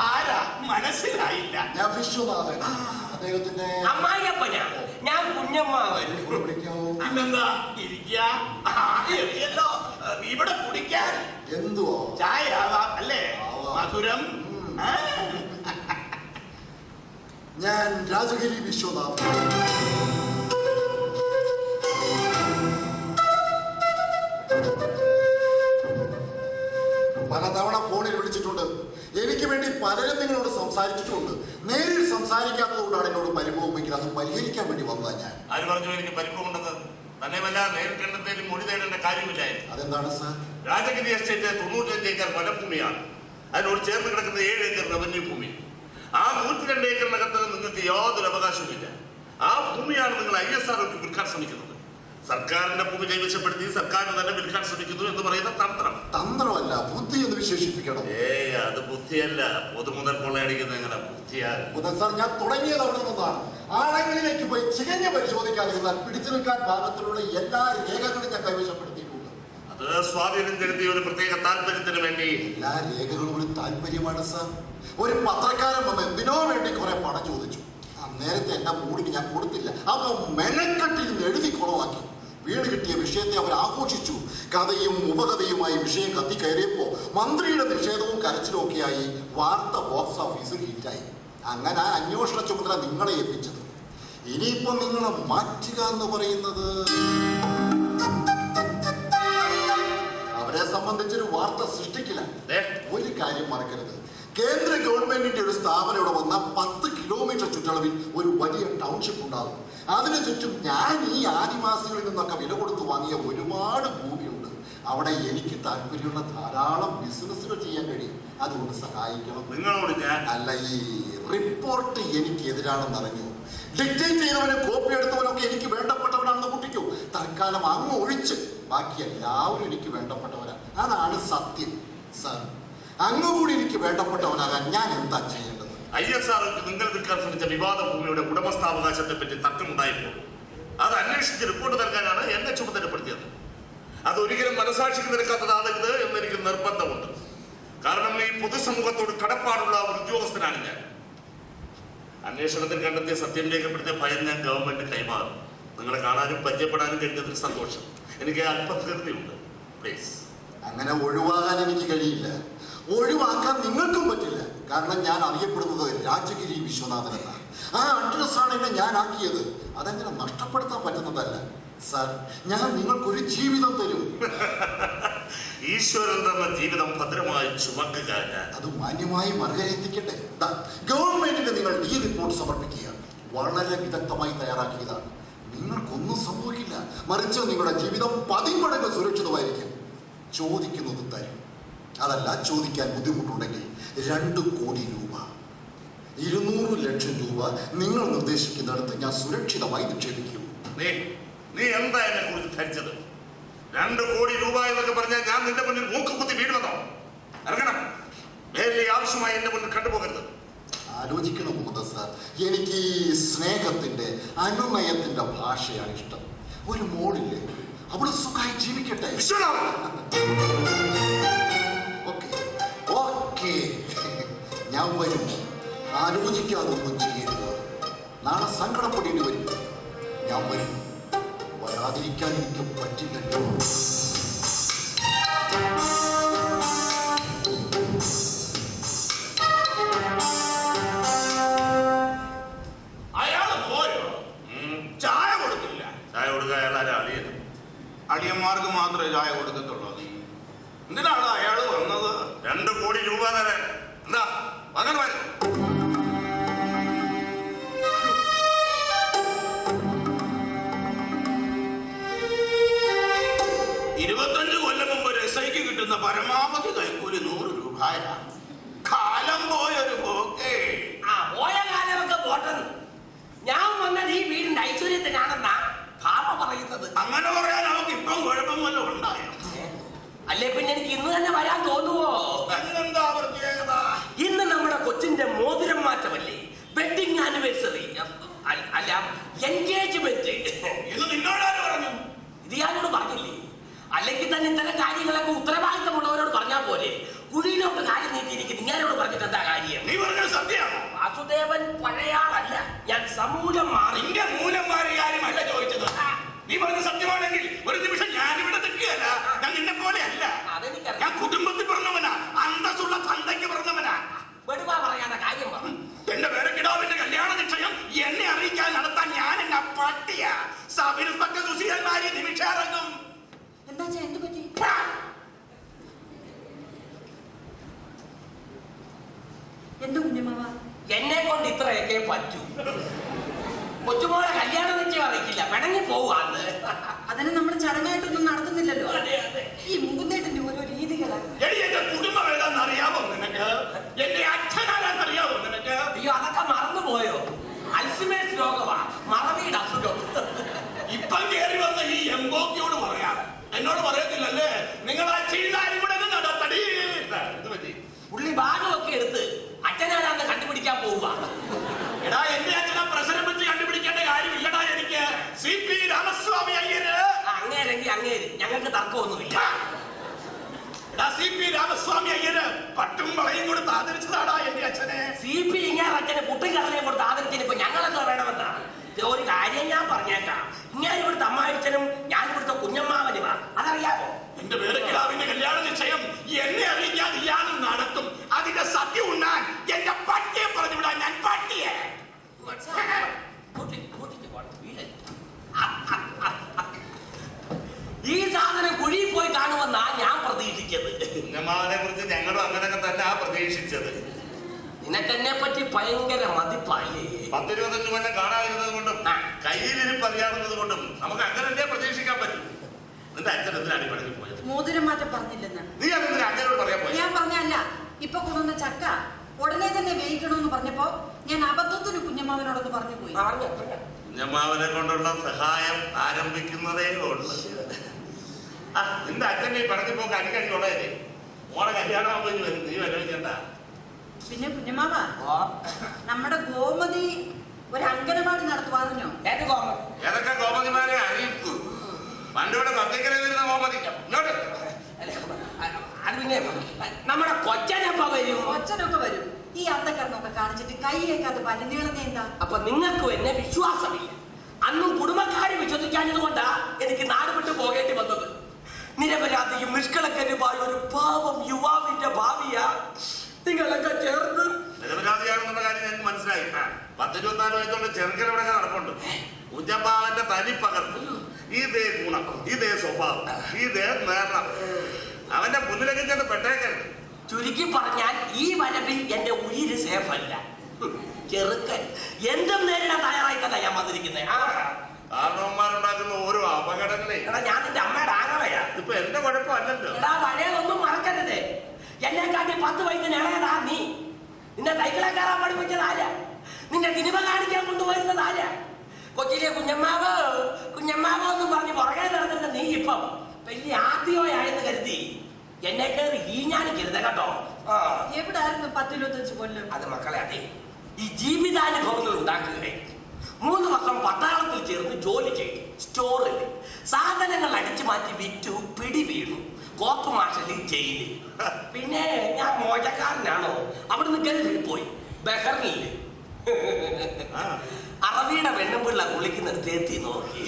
ആരാ? മനസ്സിലായില്ല. ഞാൻ വിശ്വമാവൻ അദ്ദേഹത്തിന്റെ അമ്മായിയപ്പനാ? ഞാൻ കുഞ്ഞമ്മാവൻ. വിളിക്കാവോ? പിന്നെന്താ? ഇരിക്കോ? ഇവിടെ കുടിക്കാൻ. എന്തുവോ? ചായ ആവാം. അല്ലേ മധുരം ഞാൻ രാജഗിരി വിശ്വനാഥൻ. എനിക്ക് വേണ്ടി പലരും നിങ്ങളോട് സംസാരിച്ചിട്ടുണ്ട്. നേരിൽ സംസാരിക്കാത്തതുകൊണ്ടാണ് എന്നോട് പരിഭവമെങ്കിൽ അത് പരിഹരിക്കാൻ വേണ്ടി വന്നതാണ് ഞാൻ. ആര് പറഞ്ഞു എനിക്ക് പരിഭവമുണ്ടെന്ന്? തന്നെയുമല്ല നേരിട്ടെണ്ണത്തേലും മൊഴി തേടേണ്ട കാര്യമില്ലായിരുന്നു. അതെന്താണ് സർ? രാജഗിരി എസ്റ്റേറ്റ് തൊണ്ണൂറ്റഞ്ച് ഏക്കർ വനഭൂമിയാണ്. അതിനോട് ചേർന്ന് കിടക്കുന്ന ഏഴ് ഏക്കർ റവന്യൂ ഭൂമി. ആ നൂറ്റി രണ്ട് ഏക്കറിനകത്ത് നിങ്ങൾക്ക് യാതൊരു അവകാശവുമില്ല. ആ ഭൂമിയാണ് നിങ്ങൾ ഐ എസ് ആർ വിൽക്കാൻ ശ്രമിക്കുന്നത്. സർക്കാരിന്റെ ഭൂമി കൈവശപ്പെടുത്തി സർക്കാരിന് തന്നെ വിൽക്കാൻ ശ്രമിക്കുന്നു എന്ന് പറയുന്ന തന്ത്രം. തന്ത്രമല്ല ബുദ്ധി എന്ന് വിശേഷിപ്പിക്കണം. ഏ അത് ബുദ്ധിയല്ല. പൊതുമുതൽ കൊള്ളയടിക്കുന്ന എങ്ങനെ? ബുദ്ധിയാണ് സാർ ഞാൻ തുടങ്ങിയത് അവിടെ നിന്നാണ് ആഴങ്ങളിലേക്ക് പോയി ചികഞ്ഞ് പരിശോധിക്കാതിരുന്നാൽ പിടിച്ചു നിൽക്കാൻ ഭാഗത്തിലുള്ള എല്ലാ രേഖകളും ഞാൻ കൈവശപ്പെടുത്തിയിട്ടുണ്ട്. അത് സ്വാധീനം ചെലുത്തിയ ഒരു പ്രത്യേക താല്പര്യത്തിന് വേണ്ടി. എല്ലാ രേഖകളും ഒരു താല്പര്യമാണ് സാർ. ഒരു പത്രക്കാരൻ വന്ന് എന്തിനോ വേണ്ടി കുറെ പണം ചോദിച്ചു. നേരത്തെ എന്നെ മൂടിക്ക് ഞാൻ കൊടുത്തില്ല. അപ്പൊ മെനക്കെട്ടിൽ നിന്ന് എഴുതി കുളമാക്കി. വീട് കിട്ടിയ വിഷയത്തെ അവർ ആഘോഷിച്ചു. കഥയും ഉപകഥയുമായി വിഷയം കത്തിക്കയറിയപ്പോ മന്ത്രിയുടെ നിഷേധവും കരച്ചിലും ഒക്കെയായി വാർത്ത ബോക്സ് ഓഫീസിൽ ഹിറ്റായി അങ്ങനെ അന്വേഷണ ചുമതല നിങ്ങളെ ഏൽപ്പിച്ചത്. ഇനിയിപ്പോൾ നിങ്ങളെ മാറ്റുക എന്ന് പറയുന്നത്? അവരെ സംബന്ധിച്ചൊരു വാർത്ത സൃഷ്ടിക്കില്ല. ഒരു കാര്യം മറക്കരുത്. കേന്ദ്ര ഗവൺമെന്റിന്റെ ഒരു സ്ഥാപനം ഇവിടെ വന്ന പത്ത് കിലോമീറ്റർ ചുറ്റളവിൽ ഒരു വലിയ ടൗൺഷിപ്പ് ഉണ്ടാകും. അതിനു ചുറ്റും ഞാൻ ഈ ആദിവാസികളിൽ നിന്നൊക്കെ വില കൊടുത്ത് വാങ്ങിയ ഒരുപാട് ഭൂമിയുണ്ട്. അവിടെ എനിക്ക് താല്പര്യമുള്ള ധാരാളം ബിസിനസ്സുകൾ ചെയ്യാൻ കഴിയും. അതുകൊണ്ട് സഹായിക്കണം. നിങ്ങളോട് ഞാൻ അല്ല ഈ റിപ്പോർട്ട് എനിക്ക് എതിരാണെന്ന് അറിഞ്ഞു. ഡിക്റ്റേറ്റ് ചെയ്തവനും കോപ്പി എടുത്തവനൊക്കെ എനിക്ക് വേണ്ടപ്പെട്ടവനാണെന്ന് കുട്ടിക്കൂ. തൽക്കാലം അങ്ങ് ഒഴിച്ച് ബാക്കി എല്ലാവരും എനിക്ക് വേണ്ടപ്പെട്ടവരാണ് അതാണ് സത്യം സാർ അങ്ങ് കൂടി എനിക്ക് വേണ്ടപ്പെട്ടവനാകാൻ ഞാൻ എന്താ ചെയ്യേണ്ടത്? ഐ എസ് ആർ നിങ്ങൾ വിൽക്കാൻ ശ്രമിച്ച വിവാദ ഭൂമിയുടെ ഉടമസ്ഥാവകാശത്തെ പറ്റി തർക്കമുണ്ടായപ്പോൾ അത് അന്വേഷിച്ച് റിപ്പോർട്ട് നൽകാനാണ് എന്നെ ചുമതലപ്പെടുത്തിയത്. അത് ഒരിക്കലും മനസാക്ഷിക്ക് നിരക്കാത്തതാകരുത് എന്ന് എനിക്ക് നിർബന്ധമുണ്ട്. കാരണം ഈ പൊതുസമൂഹത്തോട് കടപ്പാടുള്ള ഒരു ഉദ്യോഗസ്ഥനാണ് ഞാൻ. അന്വേഷണത്തിൽ കണ്ടെത്തിയ സത്യം രേഖപ്പെടുത്തിയ ഭയം ഞാൻ ഗവൺമെന്റ് കൈമാറും. നിങ്ങളെ കാണാനും പരിചയപ്പെടാനും കഴിഞ്ഞതിൽ സന്തോഷം. എനിക്ക് അല്പധൃതിയുണ്ട് പ്ലീസ് അങ്ങനെ ഒഴിവാകാൻ എനിക്ക് കഴിയില്ല. ഒഴിവാക്കാൻ നിങ്ങൾക്കും പറ്റില്ല. കാരണം ഞാൻ അറിയപ്പെടുന്നത് രാജഗിരി വിശ്വനാഥൻ എന്നാണ്. ആ അഡ്രസ്സാണ് എന്നെ ഞാൻ ആക്കിയത്. അതെങ്ങനെ നഷ്ടപ്പെടുത്താൻ പറ്റുന്നതല്ല. സാർ ഞാൻ നിങ്ങൾക്കൊരു ജീവിതം തരും. ഈശ്വരൻ തന്ന ജീവിതം ഭദ്രമായി ചുമക്കുക അത് മാന്യമായി മറുകരയെത്തിക്കട്ടെ. ഗവൺമെന്റിന് നിങ്ങൾ ഈ റിപ്പോർട്ട് സമർപ്പിക്കുക. വളരെ വിദഗ്ധമായി തയ്യാറാക്കിയതാണ്. നിങ്ങൾക്കൊന്നും സംഭവിക്കില്ല. മറിച്ച് നിങ്ങളുടെ ജീവിതം പതിമടങ്ങ് സുരക്ഷിതമായിരിക്കും. ചോദിക്കുന്നത് തരും. അതല്ല ചോദിക്കാൻ ബുദ്ധിമുട്ടുണ്ടെങ്കിൽ രണ്ട് കോടി രൂപ. ഇരുന്നൂറ് ലക്ഷം രൂപ നിങ്ങൾ നിർദ്ദേശിക്കുന്നിടത്ത് ഞാൻ സുരക്ഷിതമായി നിക്ഷേപിക്കും. നീ നീ എന്താ എന്നെ കുറിച്ച് ധരിച്ചത്? രണ്ട് കോടി രൂപ എന്നൊക്കെ പറഞ്ഞാൽ ഞാൻ നിന്റെ മുന്നിൽ മൂക്കുകുത്തി വീഴുമെന്നോ? ഇറങ്ങണം. വേറെ ആവശ്യമായി എന്റെ മുന്നിൽ കണ്ടുപോകരുത്. ആലോചിക്കണം മുഹമ്മദ് സാർ. എനിക്ക് ഈ സ്നേഹത്തിന്റെ അനുമയത്തിന്റെ ഭാഷയാണ് ഇഷ്ടം. ഒരു മോളില്ലേ? അവൾ സുഖമായി ജീവിക്കട്ടെ. ഞാൻ വരും ആലോചിക്കാതൊന്നും ചെയ്യരുത് നാളെ സങ്കടപ്പെടേണ്ടി വരും. ഞാൻ വരും വരാതിരിക്കാൻ എനിക്ക് പറ്റില്ലല്ലോ. അയാൾ പോയോ? ചായ കൊടുത്തില്ല. ചായ കൊടുക്കുക അയാൾ ആരാ? അടിയന്മാർക്ക് മാത്രമേ ചായ കൊടുക്കത്തുള്ളൂ നീ എന്തിനാണ് അയാൾ വന്നത്? രണ്ട് കോടി രൂപ തരാൻ. അങ്ങനെ വരും അങ്ങേരെങ്കിൽ അങ്ങേര്. ഞങ്ങൾക്ക് തർക്കമൊന്നുമില്ല. സി പി രാമസ്വാമി അയ്യര് പട്ടും വളയും കൊടുത്ത് ആദരിച്ചതാടാ എന്റെ അച്ഛനെ. സി പി ഇങ്ങനെ അച്ഛനെ പുട്ടും കടലയും കൊടുത്ത് ആദരിച്ചിട്ട് ഇപ്പൊ ഞങ്ങളെന്തോ വേണമെന്നാണ് ഒരു കാര്യം ഞാൻ പറഞ്ഞേക്കാം. ഇങ്ങനെ ഇവിടുത്തെ അമ്മായിച്ചനും ഞാൻ ഇവിടുത്തെ കുഞ്ഞമ്മാവനുമാ അതറിയാമോ എന്റെ പേര് കിടാവിന്റെ കല്യാണ നിശ്ചയം. എന്നെ അറിയിക്കാതെ ഇയാളും നടത്തും. അതിന്റെ സത്യം ഉണ്ണാൻ എന്റെ പട്ടിയെ പറഞ്ഞു വിടാൻ ഞാൻ പട്ടിയെ കൂട്ടി, കൂട്ടിക്ക് പോണം, വീഴരുത്. ഈ സാധനം കുഴിയിൽ പോയി കാണുമെന്നാ ഞാൻ പ്രതീക്ഷിച്ചത് കുഞ്ഞമ്മാവനെ കുറിച്ച് ഞങ്ങളും അങ്ങനെയൊക്കെ തന്നെ ആ പ്രതീക്ഷിച്ചത് നിനക്കെന്നെ പറ്റി ഭയങ്കര മതിപ്പായി. പത്തിരുപത്തഞ്ച് കൊല്ലം കാണാതിരുന്നത് കൊണ്ടും കയ്യിലിരുപ്പ് അറിയാവുന്നത് കൊണ്ടും നമുക്ക് അങ്ങനല്ലേ പ്രതീക്ഷിക്കാൻ പറ്റും. നിന്റെ അച്ഛൻ എന്തിനാണ് പണിക്ക് പോയത്? മോതിരം മാറ്റം പറഞ്ഞില്ലെന്ന്. നീ അതെന്തിനാ അച്ഛനോട് പറയാൻ പോയത്? ഞാൻ പറഞ്ഞല്ല ഇപ്പൊ കൊണ്ടുവന്ന ചക്ക ഉടനെ തന്നെ വേയിക്കണമെന്ന് പറഞ്ഞപ്പോ ഞാൻ അബദ്ധത്തിന് കുഞ്ഞമ്മാവനോടൊന്ന് പറഞ്ഞു പോയി. പറഞ്ഞു. കുഞ്ഞമ്മാവനെ കൊണ്ടുള്ള സഹായം ആരംഭിക്കുന്നതേ ഉള്ളു. ആ നിന്റെ അച്ഛൻ ഈ പണിക്ക് പോക്ക് അടിക്കടി ഉള്ളതല്ലേ? മോളെ കല്യാണം നീ വിലവിക്കണ്ട പിന്നെ കുഞ്ഞമ്മാവ ഓ, നമ്മുടെ ഗോമതി ഒരു അങ്കനവാടി നടത്തുവാറിഞ്ഞോ ഏതൊക്കെ ഗോമതിമാരെ അറിയിക്കൂ. പണ്ടിവിടെ സത്യക്കര വരുന്ന ഗോപതി ഇങ്ങോട്ട്. അല്ല, അത് പിന്നെ നമ്മുടെ കൊച്ചനപ്പ വരും? കൊച്ചനൊക്കെ വരും. ഈ അന്തക്കരണമൊക്കെ കാണിച്ചിട്ട് കൈയേക്കാത്ത പല്ലുനീളുന്ന എന്താ അപ്പൊ നിങ്ങൾക്ക് എന്നെ വിശ്വാസമില്ല. അന്നും കുടുംബക്കാരെ വിശ്വസിക്കാഞ്ഞത് കൊണ്ടാ എനിക്ക് നാട് വിട്ടു പോകേണ്ടി വന്നത്. നിരപരാധിയും നിഷ്കളങ്കനുമായ ഒരു പാവം യുവാവിന്റെ ഭാവിയാ. നിങ്ങളൊക്കെ ചേർന്ന് നിരപരാധിയാണെന്നുള്ള കാര്യം ഞങ്ങൾക്ക് മനസ്സിലായി. പത്തിരുപത്തിനാല് വയസ്സുള്ള ചെറുക്കൻ ഇവിടെ നടപ്പുണ്ട്. കുഞ്ഞപ്പാവന്റെ തനി പകർപ്പ്. ഇതേ ഗുണം ഇതേ സ്വഭാവം ഇതേ നേരണം അവന്റെ മുന്നിലേക്ക് ചെന്ന് പെട്ടേക്കരുത്. ചുരുക്കി പറഞ്ഞാൽ ഈ വരവിൽ എന്റെ ഉയിര് സേഫ് അല്ല ചെറുക്കൻ എന്തും നേരിടാൻ തയ്യാറായിട്ടല്ല ഞാൻ വന്നിരിക്കുന്നത്. ആ കാരണവന്മാരുണ്ടാക്കുന്ന ഓരോ അപകടങ്ങളെ. എടാ ഞാൻ നിന്റെ അമ്മയുടെ ആങ്ങളയാ. ഇപ്പൊ എന്റെ കുഴപ്പമല്ലല്ലോ. എടാ പഴയതൊന്നും മറക്കരുത്. എന്നെ കാട്ടി പത്ത് വയസ്സിന് ഇളയതാ നീ. നിന്നെ സൈക്കിളെ കയറാൻ പഠിപ്പിച്ചത് ആരാ? നിന്നെ സിനിമ കാണിക്കാൻ കൊണ്ടുപോയിരുന്നത് ആരാ? കൊച്ചിലെ കുഞ്ഞമ്മാവ് കുഞ്ഞമ്മാവ് എന്ന് പറഞ്ഞ് പുറകെ നടന്നിരുന്ന നീ ഇപ്പം വലിയ ആദ്യമായെന്ന് കരുതി. എന്നെ കയറി ഈ ഞാനിക്കരുത് കേട്ടോ എവിടായിരുന്നു പത്തിരുപത്തഞ്ച് കൊല്ലം? അത് മക്കളെ അതെ. ഈ ജീവിതാനുഭവങ്ങൾ ഉണ്ടാക്കുകയായി മൂന്ന് വർഷം പട്ടാളത്തിൽ ചേർന്ന് ജോലി ചെയ്തു. സ്റ്റോറിൽ സാധനങ്ങൾ അടിച്ചു മാറ്റി വിറ്റു പിടി വീണു കോപ്പ് മാഷലി ജയിലിൽ പിന്നെ ഞാൻ മോചക്കാരനാണോ? അവിടുന്ന് ഗൾഫിൽ പോയി. ബഹറിനിൽ ആ, അറബിയുടെ വെണ്ണുപിള്ള കുളിക്കുന്നിടത്ത് എത്തി നോക്കി.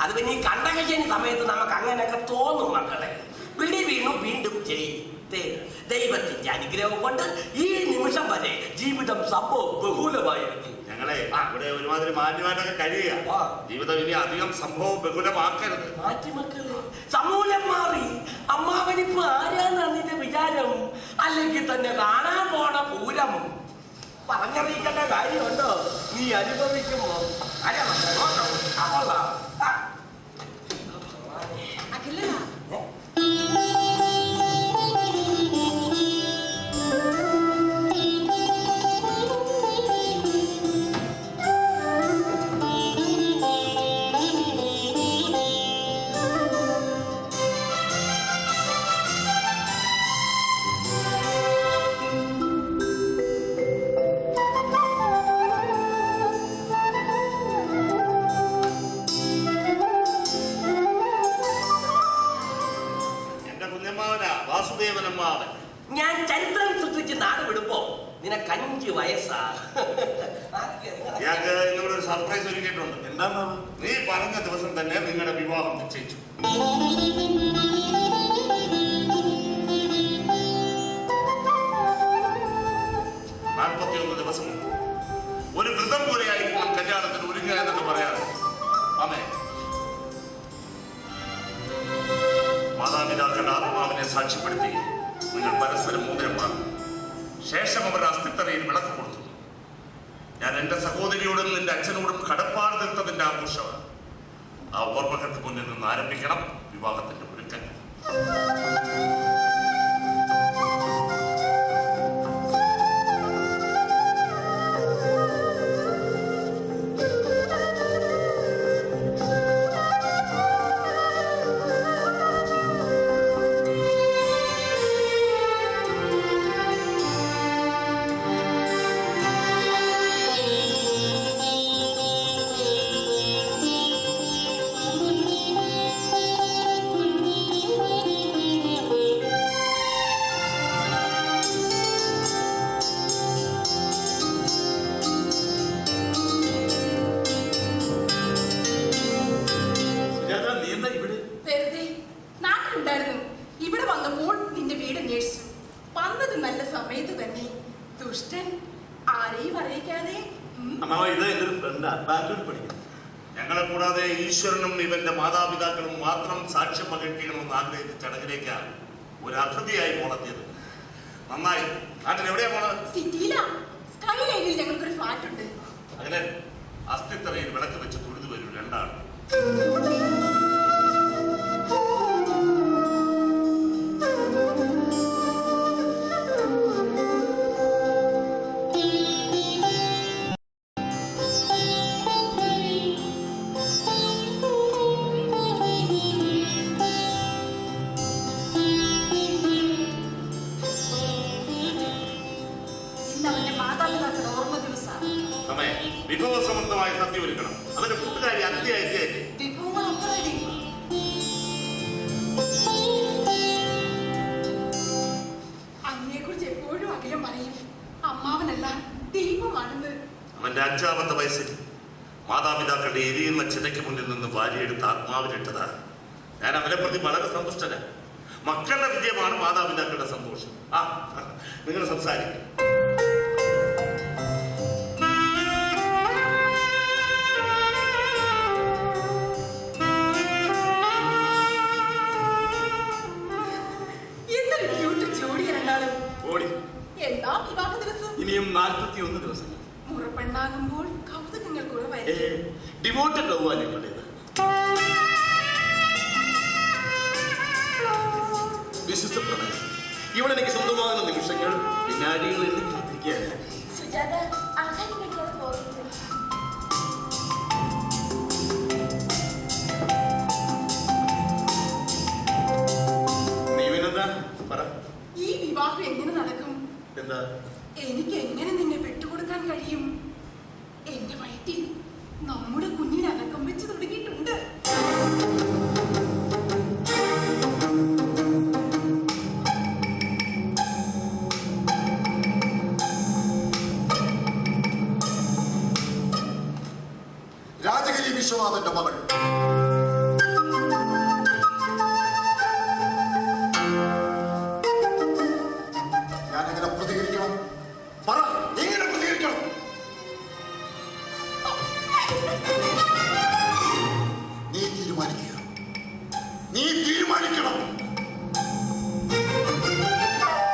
അത് പിന്നെ ഈ കണ്ടകശനി സമയത്ത് നമുക്ക് അങ്ങനെയൊക്കെ തോന്നും മക്കളെ. പിടി വീണു വീണ്ടും ചെയ്യും. ദൈവത്തിന്റെ അനുഗ്രഹം കൊണ്ട് ഈ നിമിഷം വരെ ജീവിതം സംഭവം ബഹുലമായിരുന്നു ഞങ്ങളെ ഇവിടെ ഒരുമാതിരി മാന്യമായിട്ടൊക്കെ കഴിയുക. ജീവിതം ഇനി അധികം സംഭവം ബഹുലമാക്കരുത്. സമൂലം മാറി. അമ്മാവനിപ്പ് നിന്റെ വിചാരം? അല്ലെങ്കിൽ തന്നെ കാണാൻ പോണ പൂരം. പറഞ്ഞറിയിക്കേണ്ട കാര്യമുണ്ടോ? നീ അനുഭവിക്കുമ്പോ. ആരാ ആ ഓർമ്മകൾക്ക് മുന്നിൽ നിന്ന് ആരംഭിക്കണം. വിവാഹത്തിന്റെ ഒരുക്കങ്ങൾ ആരെയും അറിയിക്കാതെ ഉം, അമ്മാവ ഇത് എന്റെ ഒരു ഫ്രണ്ടാ ബാംഗ്ലൂർ പഠിക്കുന്നു. ഞങ്ങളെ കൂടാതെ ഈശ്വരനും ഇവന്റെ മാതാപിതാക്കളും മാത്രം സാക്ഷ്യം പകർത്തിക്കണമെന്ന് ആഗ്രഹിച്ച ചടങ്ങിലേക്കാണ് ഒരു അതിഥിയായി പോണെത്തിയത് നന്നായി. നാട്ടിൽ എവിടെയാ പോണത് സിറ്റിയിലാ. സ്കൈ ലൈനിൽ ഞങ്ങൾക്കൊരു ഫ്ലാറ്റ് ഉണ്ട്. അങ്ങനെ അസ്ഥിത്തറയിൽ വിളക്ക് വെച്ച് തൊഴുതു വരും രണ്ടാൾ അവന്റെ അഞ്ചാമത്തെ വയസ്സിൽ മാതാപിതാക്കളുടെ എരിയുന്ന ചിതയ്ക്ക് മുന്നിൽ നിന്ന് വാരിയെടുത്ത് ആത്മാവിലിട്ടതാ ഞാൻ അവനെ പ്രതി വളരെ സന്തുഷ്ടനാണ് മക്കളുടെ വിജയമാണ് മാതാപിതാക്കളുടെ സന്തോഷം. ആ നിങ്ങൾ സംസാരിക്കും. ദിവസം? ഇനിയും നാൽപ്പത്തി ഒന്ന് ദിവസങ്ങൾ മുറപ്പെണ്ണാകുമ്പോൾ കൗതുകങ്ങൾ കുറവായിരിക്കും ഡിവോട്ടഡ് ലവ് ഞങ്ങളുടേത് വിശുദ്ധ പ്രണയം ഇവിടെ എനിക്ക് സ്വന്തമാകുന്ന നിമിഷങ്ങൾ വിനാടികൾ എന്ന് കാത്തിരിക്കുകയാണ്. സുജാത ആഹാരം കഴിക്കാതെ പോകുന്നു നീ പിന്നെന്താ? പറ. ഈ വിവാഹം എങ്ങനെ നടക്കും? എന്താ? എനിക്ക് എങ്ങനെ വിശ്വനാഥന്റെ മകൾ.